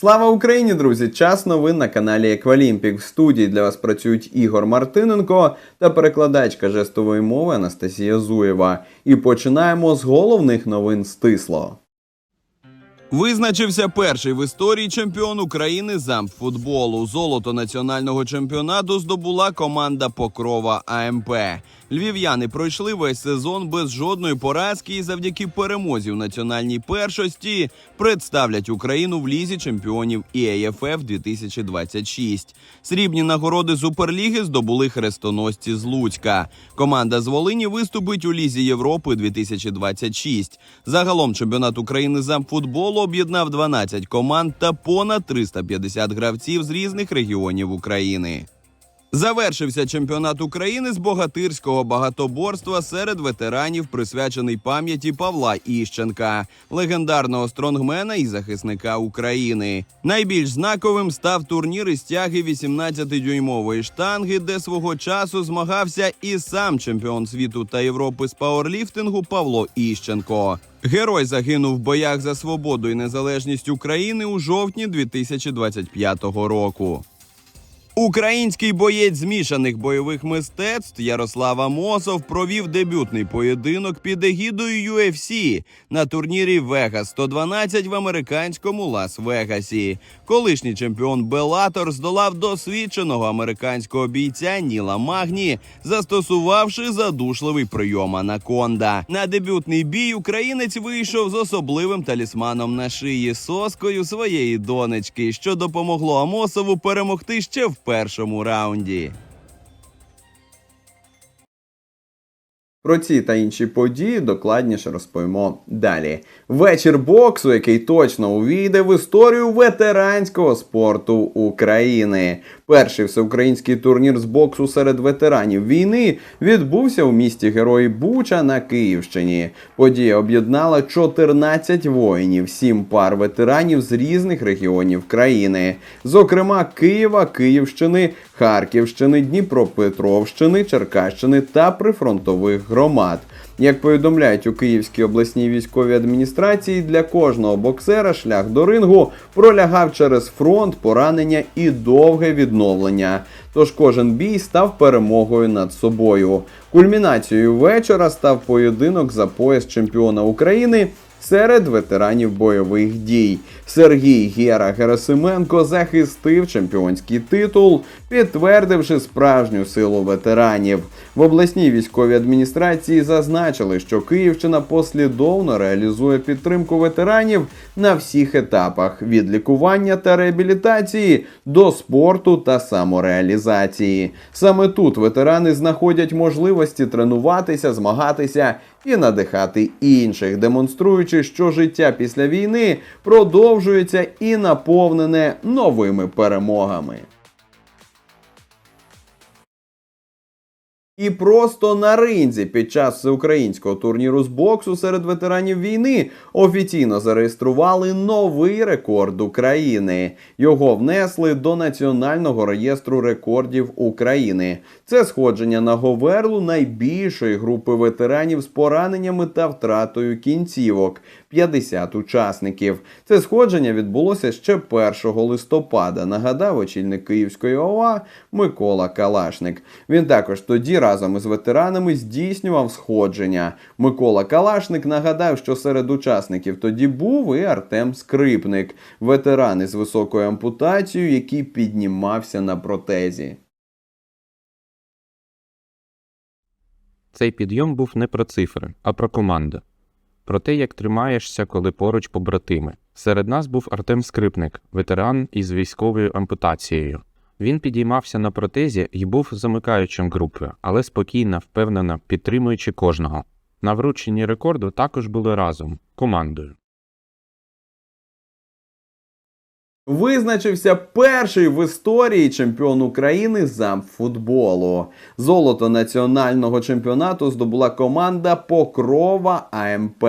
Слава Україні, друзі! Час новин на каналі Еквалімпік. В студії для вас працюють Ігор Мартиненко та перекладачка жестової мови Анастасія Зуєва. І починаємо з головних новин стисло. Визначився перший в історії чемпіон України з амфутболу. Золото національного чемпіонату здобула команда Покрова АМП. Львів'яни пройшли весь сезон без жодної поразки і завдяки перемозі в національній першості представлять Україну в лізі чемпіонів ІАФФ 2026. Срібні нагороди Суперліги здобули хрестоносці з Луцька. Команда з Волині виступить у лізі Європи 2026. Загалом чемпіонат України з амфутболу об'єднав 12 команд та понад 350 гравців з різних регіонів України. Завершився чемпіонат України з богатирського багатоборства серед ветеранів, присвячений пам'яті Павла Іщенка, легендарного стронгмена і захисника України. Найбільш знаковим став турнір із тяги 18-дюймової штанги, де свого часу змагався і сам чемпіон світу та Європи з пауерліфтингу Павло Іщенко. Герой загинув в боях за свободу і незалежність України у жовтні 2025 року. Український боєць змішаних бойових мистецтв Ярослав Амосов провів дебютний поєдинок під егідою UFC на турнірі Вегас 112 в американському Лас-Вегасі. Колишній чемпіон Белатор здолав досвідченого американського бійця Ніла Магні, застосувавши задушливий прийом анаконда. На дебютний бій українець вийшов з особливим талісманом на шиї соскою своєї донечки, що допомогло Амосову перемогти ще в першому раунді. Про ці та інші події докладніше розповімо далі. Вечір боксу, який точно увійде в історію ветеранського спорту України. Перший всеукраїнський турнір з боксу серед ветеранів війни відбувся у місті Герої Буча на Київщині. Подія об'єднала 14 воїнів, 7 пар ветеранів з різних регіонів країни, зокрема Києва, Київщини, Харківщини, Дніпропетровщини, Черкащини та прифронтових громад. Як повідомляють у Київській обласній військовій адміністрації, для кожного боксера шлях до рингу пролягав через фронт, поранення і довге відновлення. Тож кожен бій став перемогою над собою. Кульмінацією вечора став поєдинок за пояс чемпіона України серед ветеранів бойових дій. Сергій Гера Герасименко захистив чемпіонський титул, підтвердивши справжню силу ветеранів. В обласній військовій адміністрації зазначили, що Київщина послідовно реалізує підтримку ветеранів на всіх етапах від лікування та реабілітації до спорту та самореалізації. Саме тут ветерани знаходять можливості тренуватися, змагатися і надихати інших, демонструючи, що життя після війни продовжується і наповнене новими перемогами. І просто на ринзі під час всеукраїнського турніру з боксу серед ветеранів війни офіційно зареєстрували новий рекорд України. Його внесли до Національного реєстру рекордів України. Це сходження на Говерлу найбільшої групи ветеранів з пораненнями та втратою кінцівок 50 учасників. Це сходження відбулося ще 1 листопада. Нагадав очільник Київської ОВА Микола Калашник. Він також тоді разом із ветеранами здійснював сходження. Микола Калашник нагадав, що серед учасників тоді був і Артем Скрипник, ветеран із високою ампутацією, який піднімався на протезі. Цей підйом був не про цифри, а про команду. Про те, як тримаєшся, коли поруч побратими. Серед нас був Артем Скрипник, ветеран із військовою ампутацією. Він підіймався на протезі і був замикаючим групи, але спокійно, впевнено, підтримуючи кожного. На врученні рекорду також були разом командою. Визначився перший в історії чемпіон України з амфутболу. Золото національного чемпіонату здобула команда Покрова АМП.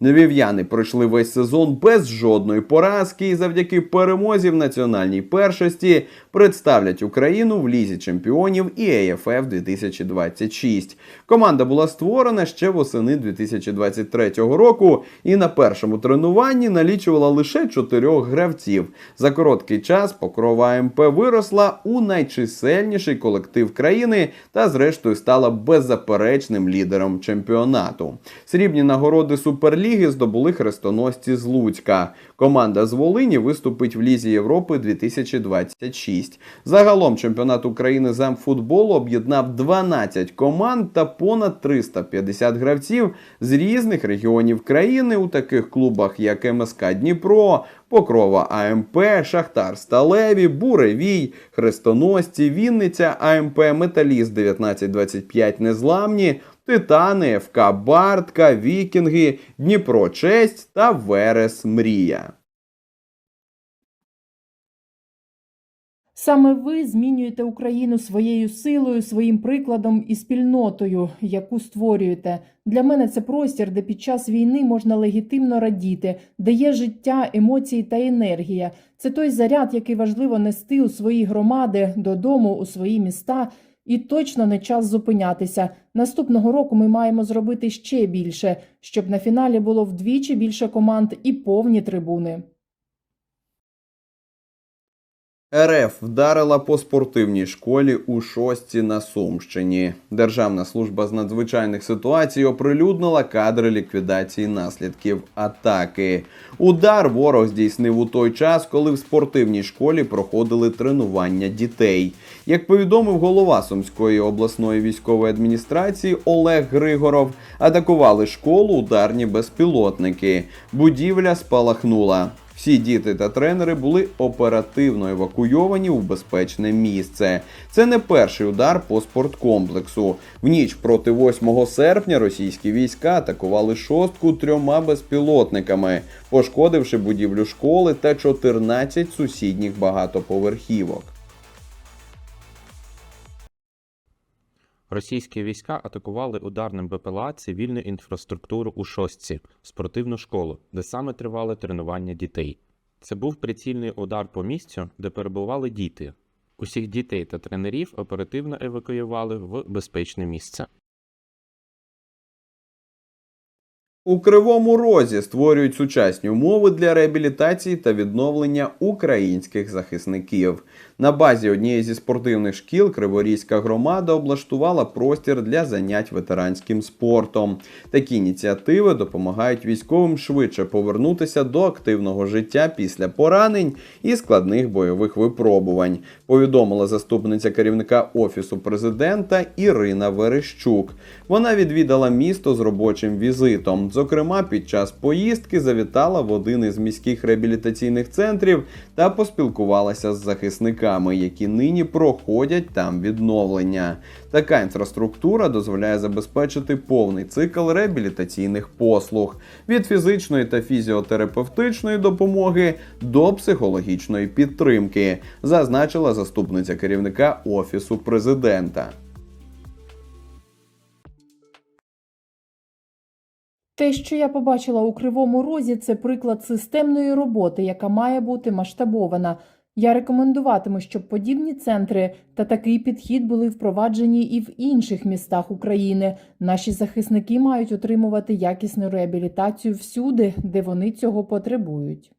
Львів'яни пройшли весь сезон без жодної поразки і завдяки перемозі в національній першості представлять Україну в лізі чемпіонів і АФФ 2026. Команда була створена ще восени 2023 року і на першому тренуванні налічувала лише чотирьох гравців. За короткий час Покрова АМП виросла у найчисельніший колектив країни та, зрештою, стала беззаперечним лідером чемпіонату. Срібні нагороди Суперліги здобули хрестоносці з Луцька. Команда з Волині виступить в Лізі Європи 2026. Загалом чемпіонат України з футболу об'єднав 12 команд та понад 350 гравців з різних регіонів країни у таких клубах, як МСК Дніпро, Покрова АМП, Шахтар Сталеві, Буревій, Хрестоносці, Вінниця АМП, Металіст 1925 Незламні, Титани, ФК Бартка, Вікінги, Дніпро Честь та Верес Мрія. Саме ви змінюєте Україну своєю силою, своїм прикладом і спільнотою, яку створюєте. Для мене це простір, де під час війни можна легітимно радіти, де є життя, емоції та енергія. Це той заряд, який важливо нести у свої громади, додому, у свої міста. І точно не час зупинятися. Наступного року ми маємо зробити ще більше, щоб на фіналі було вдвічі більше команд і повні трибуни. РФ вдарила по спортивній школі у шостці на Сумщині. Державна служба з надзвичайних ситуацій оприлюднила кадри ліквідації наслідків атаки. Удар ворог здійснив у той час, коли в спортивній школі проходили тренування дітей. Як повідомив голова Сумської обласної військової адміністрації Олег Григоров, атакували школу ударні безпілотники. Будівля спалахнула. Всі діти та тренери були оперативно евакуйовані у безпечне місце. Це не перший удар по спорткомплексу. В ніч проти 8 серпня російські війська атакували шостку трьома безпілотниками, пошкодивши будівлю школи та 14 сусідніх багатоповерхівок. Російські війська атакували ударним БПЛА цивільну інфраструктуру у Шостці, спортивну школу, де саме тривали тренування дітей. Це був прицільний удар по місцю, де перебували діти. Усіх дітей та тренерів оперативно евакуювали в безпечне місце. У Кривому Розі створюють сучасні умови для реабілітації та відновлення українських захисників. На базі однієї зі спортивних шкіл Криворізька громада облаштувала простір для занять ветеранським спортом. Такі ініціативи допомагають військовим швидше повернутися до активного життя після поранень і складних бойових випробувань. Повідомила заступниця керівника офісу президента Ірина Верещук. Вона відвідала місто з робочим візитом. Зокрема, під час поїздки завітала в один із міських реабілітаційних центрів та поспілкувалася з захисниками, які нині проходять там відновлення. Така інфраструктура дозволяє забезпечити повний цикл реабілітаційних послуг від фізичної та фізіотерапевтичної допомоги до психологічної підтримки, зазначила заступниця керівника офісу президента. Те, що я побачила у Кривому Розі, це приклад системної роботи, яка має бути масштабована. Я рекомендуватиму, щоб подібні центри та такий підхід були впроваджені і в інших містах України. Наші захисники мають отримувати якісну реабілітацію всюди, де вони цього потребують.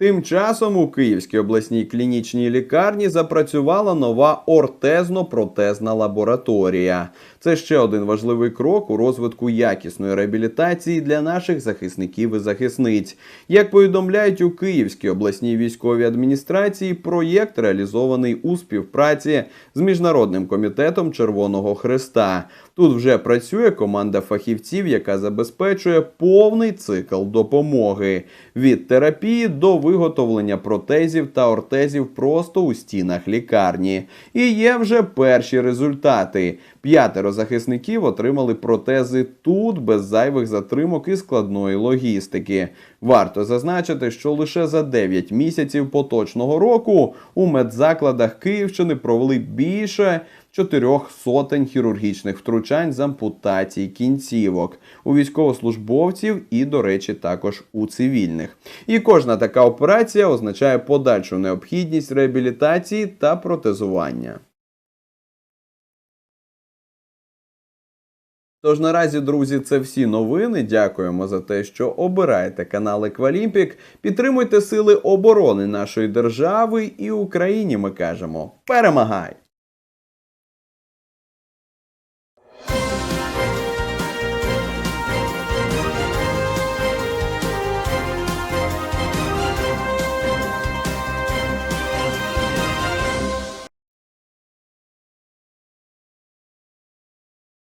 Тим часом у Київській обласній клінічній лікарні запрацювала нова ортезно-протезна лабораторія. Це ще один важливий крок у розвитку якісної реабілітації для наших захисників і захисниць. Як повідомляють у Київській обласній військовій адміністрації, проєкт реалізований у співпраці з міжнародним комітетом Червоного Хреста. Тут вже працює команда фахівців, яка забезпечує повний цикл допомоги від терапії до виготовлення протезів та ортезів просто у стінах лікарні. І є вже перші результати. П'ятеро захисників отримали протези тут без зайвих затримок і складної логістики. Варто зазначити, що лише за 9 місяців поточного року у медзакладах Київщини провели більше чотирьох сотень хірургічних втручань з ампутацій кінцівок у військовослужбовців і, до речі, також у цивільних. І кожна така операція означає подальшу необхідність реабілітації та протезування. Тож наразі, друзі, це всі новини. Дякуємо за те, що обираєте канал Еквалімпік. Підтримуйте сили оборони нашої держави і Україні. Ми кажемо: перемагай!